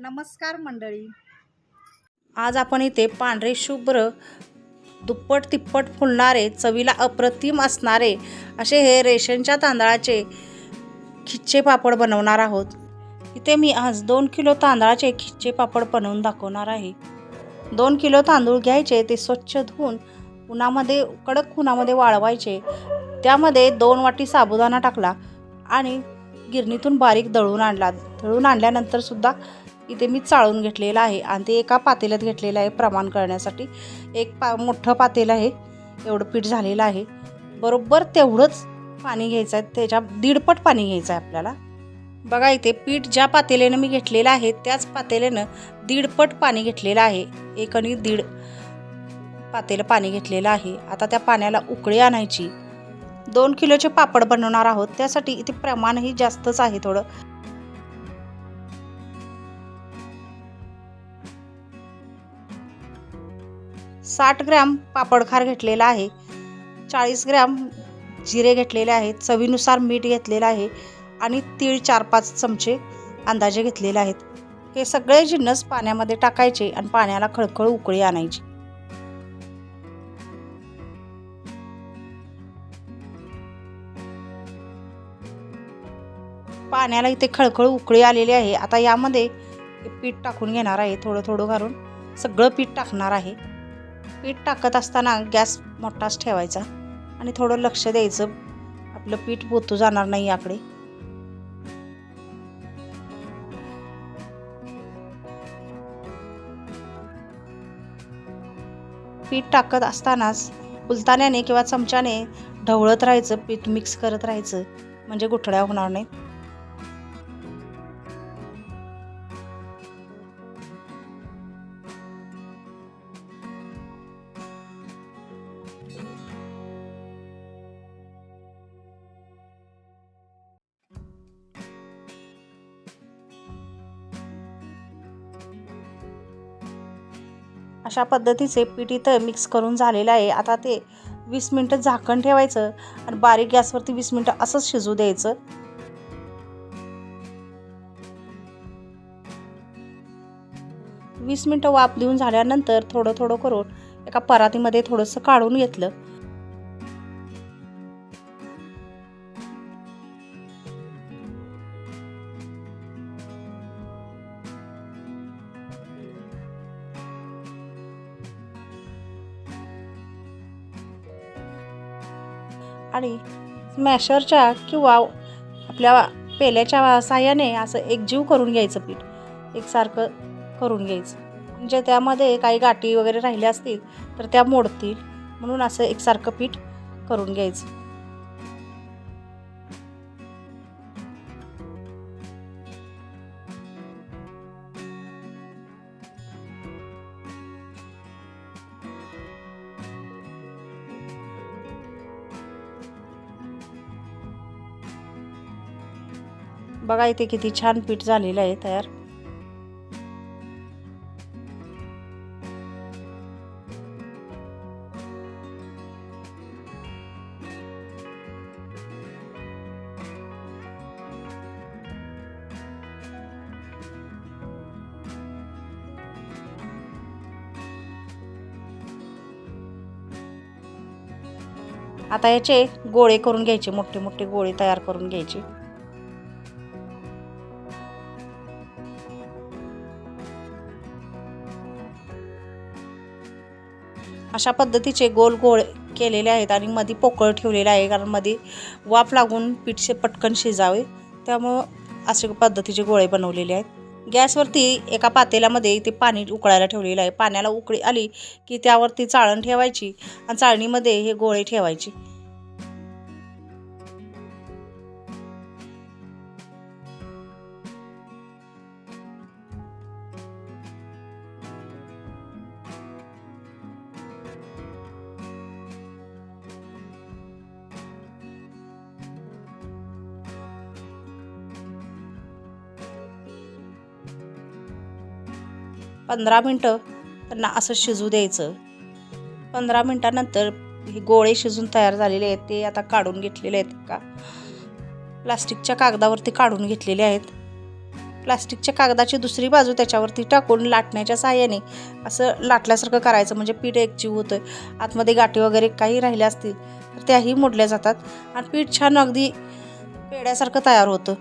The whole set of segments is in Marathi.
नमस्कार मंडळी. आज आपण इथे पांढरे शुभ्र दुप्पट तिप्पट फुलणारे चवीला अप्रतिम असणारे असे हे रेशनच्या तांदळाचे खिच्चे पापड बनवणार आहोत. इथे मी आज दोन किलो तांदळाचे खिच्चे पापड बनवून दाखवणार आहे. दोन किलो तांदूळ घ्यायचे ते स्वच्छ धुवून उन्हामध्ये कडक उन्हामध्ये वाळवायचे. त्यामध्ये दोन वाटी साबुदाणा टाकला आणि गिरणीतून बारीक दळून आणला. दळून आणल्यानंतरसुद्धा इथे मी चाळून घेतलेलं आहे आणि ते एका पातेल्यात घेतलेलं आहे प्रमाण करण्यासाठी. एक पा मोठं पातेलं आहे. एवढं पीठ झालेलं आहे. बरोबर तेवढंच पाणी घ्यायचं आहे. त्याच्या दीडपट पाणी घ्यायचं आहे आपल्याला. बघा इथे पीठ ज्या पातेल्यानं मी घेतलेलं आहे त्याच पातेल्यानं दीडपट पाणी घेतलेलं आहे. एक आणि दीड पातेलं पाणी घेतलेलं आहे. आता त्या पाण्याला उकळी आणायची. दोन किलोचे पापड बनवणार आहोत. त्यासाठी इथे प्रमाणही जास्तच आहे थोडं. साठ ग्रॅम पापडखार घेतलेला आहे. चाळीस ग्रॅम जिरे घेतलेले आहेत. चवीनुसार मीठ घेतलेलं आहे आणि तीळ चार पाच चमचे अंदाजे घेतलेले आहेत. हे सगळे जिन्नस पाण्यामध्ये टाकायचे आणि पाण्याला खळखळ उकळी आणायची. पाण्याला इथे खळखळ उकळी आलेली आहे. आता यामध्ये पीठ टाकून घेणार आहे. थोडं थोडं घालून सगळं पीठ टाकणार आहे. पीठ टाकत असताना गॅस मोठाच ठेवायचा आणि थोडं लक्ष द्यायचं. आपलं पीठ बोतू जाणार नाही याकडे. पीठ टाकत असतानाच उलताण्याने किंवा चमच्याने ढवळत राहायचं पीठ मिक्स करत राहायचं. म्हणजे गुठळ्या होणार नाहीत. अशा पद्धतीचे पीठ इथं मिक्स करून झालेलं आहे. आता ते वीस मिनटं झाकण ठेवायचं आणि बारीक गॅसवरती वीस मिनटं असंच शिजू द्यायचं. वीस मिनटं वाफ देऊन झाल्यानंतर थोडं थोडं करून एका परातीमध्ये थोडंसं काढून घेतलं. आणि स्मॅशरच्या किंवा आपल्या पेल्याच्या साह्याने असं एकजीव करून घ्यायचं पीठ. एकसारखं करून घ्यायचं. म्हणजे त्यामध्ये काही गाठी वगैरे राहिल्या असतील तर त्या मोडतील. म्हणून असं एकसारखं पीठ करून घ्यायचं. बघा इथे किती छान पीठ झालेलं आहे तयार. आता याचे गोळे करून घ्यायचे मोठे मोठे गोळे तयार करून घ्यायचे. अशा पद्धतीचे गोल गोळ केलेले आहेत आणि मध्ये पोकळ ठेवलेलं आहे कारण मध्ये वाफ लागून पीठ पटकन शिजावे. त्यामुळं असे पद्धतीचे गोळे बनवलेले आहेत. गॅसवरती एका पातेल्यामध्ये इथे पाणी उकळायला ठेवलेलं आहे. पाण्याला उकळी आली की त्यावरती चाळण ठेवायची आणि चाळणीमध्ये हे गोळे ठेवायचे. पंधरा मिनटं त्यांना असं शिजू द्यायचं. पंधरा मिनटानंतर हे गोळे शिजून तयार झालेले आहेत ते आता काढून घेतलेले आहेत का? प्लास्टिकच्या कागदावरती काढून घेतलेले आहेत. प्लास्टिकच्या कागदाची दुसरी बाजू त्याच्यावरती टाकून लाटण्याच्या साहाय्याने असं लाटल्यासारखं करायचं म्हणजे पीठ एकजीव होतं आहे आतमध्ये गाठी वगैरे काही राहिल्या असतील तर त्याही मोडल्या जातात. आणि पीठ छान अगदी पेड्यासारखं तयार होतं.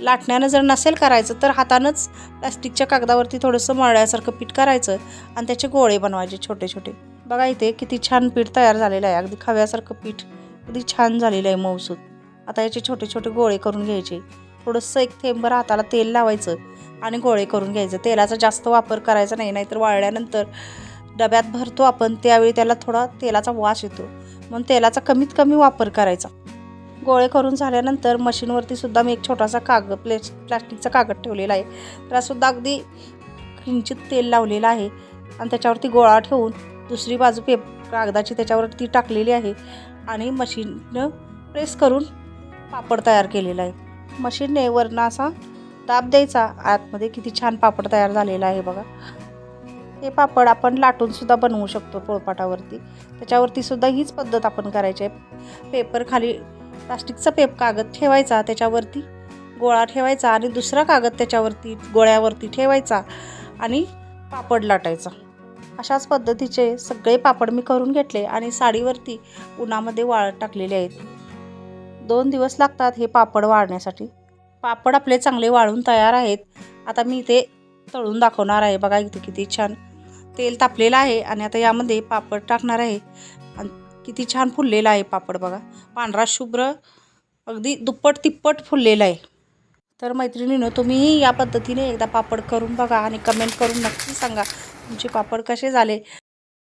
लाटण्यानं जर नसेल करायचं तर हातानंच प्लास्टिकच्या कागदावरती थोडंसं मळल्यासारखं पीठ करायचं आणि त्याचे गोळे बनवायचे छोटे छोटे. बघा इथे किती छान पीठ तयार झालेलं आहे. अगदी खव्यासारखं पीठ. अगदी छान झालेलं आहे मऊसूत. आता याचे छोटे छोटे गोळे करून घ्यायचे. थोडंसं एक थेंबर हाताला तेल लावायचं आणि गोळे करून घ्यायचं. तेलाचा जास्त वापर करायचा नाही नाहीतर वाळल्यानंतर डब्यात भरतो आपण त्यावेळी त्याला थोडा तेलाचा वास येतो. म्हणून तेलाचा कमीत कमी वापर करायचा. गोळे करून झाल्यानंतर मशीनवरती सुद्धा मी एक छोटासा कागद प्लेस प्लॅस्टिकचा कागद ठेवलेला आहे. त्यालासुद्धा अगदी किंचित तेल लावलेलं आहे आणि त्याच्यावरती गोळा ठेवून दुसरी बाजू पेप कागदाची त्याच्यावरती टाकलेली आहे आणि मशीननं प्रेस करून पापड तयार केलेला आहे. मशीनने वरनं असा दाब द्यायचा. आतमध्ये किती छान पापड तयार झालेला आहे बघा. हे पापड आपण लाटूनसुद्धा बनवू शकतो पोळपाटावरती. त्याच्यावरतीसुद्धा हीच पद्धत आपण करायची आहे. पेपर खाली प्लास्टिकचा पेप कागद ठेवायचा त्याच्यावरती गोळा ठेवायचा आणि दुसरा कागद त्याच्यावरती गोळ्यावरती ठेवायचा आणि पापड लाटायचा. अशाच पद्धतीचे सगळे पापड मी करून घेतले आणि साडीवरती उन्हामध्ये वाळत टाकलेले आहेत. दोन दिवस लागतात हे पापड वाळण्यासाठी. पापड आपले चांगले वाळून तयार आहेत. आता मी ते तळून दाखवणार आहे. बघा इथे किती छान तेल तापलेलं आहे आणि आता यामध्ये पापड टाकणार आहे. किती छान फुललेला आहे पापड बघा. पांढरा शुभ्र अगदी दुप्पट तिप्पट फुललेला आहे. तर मैत्रिणीनं तुम्हीही या पद्धतीने एकदा पापड करून बघा आणि कमेंट करून नक्की सांगा तुमचे पापड कसे झाले.